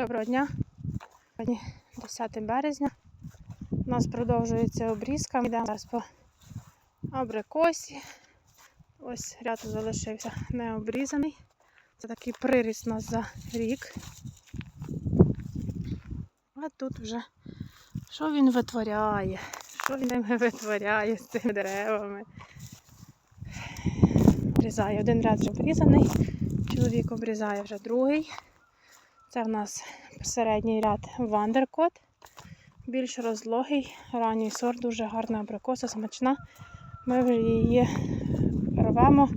Доброго дня. Сьогодні 10 березня. У нас продовжується обрізка. Ми йдемо зараз по абрикосі. Ось ряд залишився необрізаний. Це такий приріст у нас за рік. А тут вже що він витворяє? Що він витворяє з цими деревами? Обрізає. Один ряд вже обрізаний. Чоловік обрізає вже другий. Це в нас середній ряд Вандеркот. Більш розлогий, ранній сорт, дуже гарна абрикоса, смачна. Ми вже її рвемо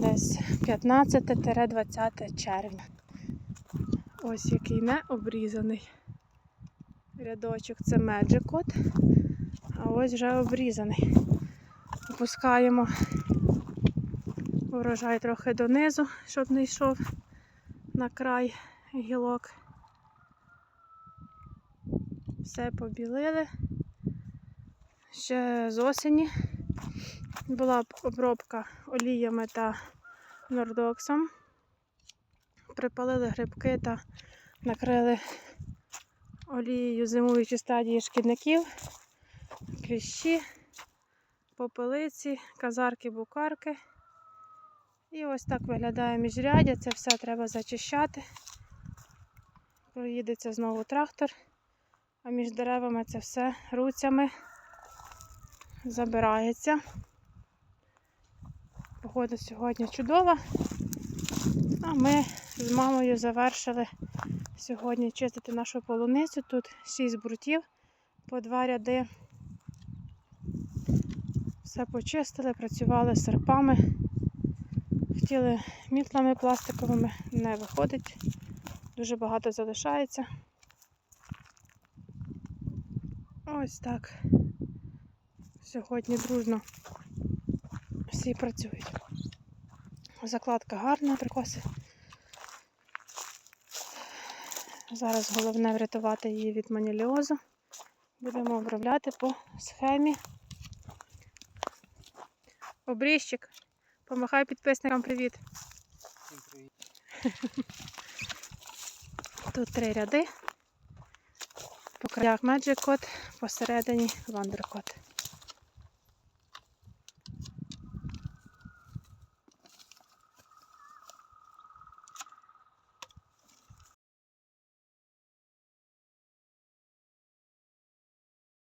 десь 15-20 червня. Ось який не обрізаний рядочок це Меджикот, а ось вже обрізаний. Опускаємо урожай трохи донизу, щоб не йшов на край гілок. Все побілили. Ще з осені була обробка оліями та нордоксом. Припалили грибки та накрили олією зимуючі стадії шкідників, кліщі, попелиці, казарки, букарки. І ось так виглядає міжрядя. Це все треба зачищати. Проїдеться знову трактор, а між деревами це все руцями забирається. Погода сьогодні чудова. А ми з мамою завершили сьогодні чистити нашу полуницю. Тут 6 брутів по два ряди. Все почистили, працювали серпами. Хотіли мітлами пластиковими, не виходить. Дуже багато залишається. Ось так. Сьогодні дружно всі працюють. Закладка гарна, прикоси. Зараз головне врятувати її від маніліозу. Будемо обробляти по схемі. Обріжчик. Помахай підписникам привіт. Всім привіт. Тут три ряди. По краях Magic Code, посередині Wonder Code.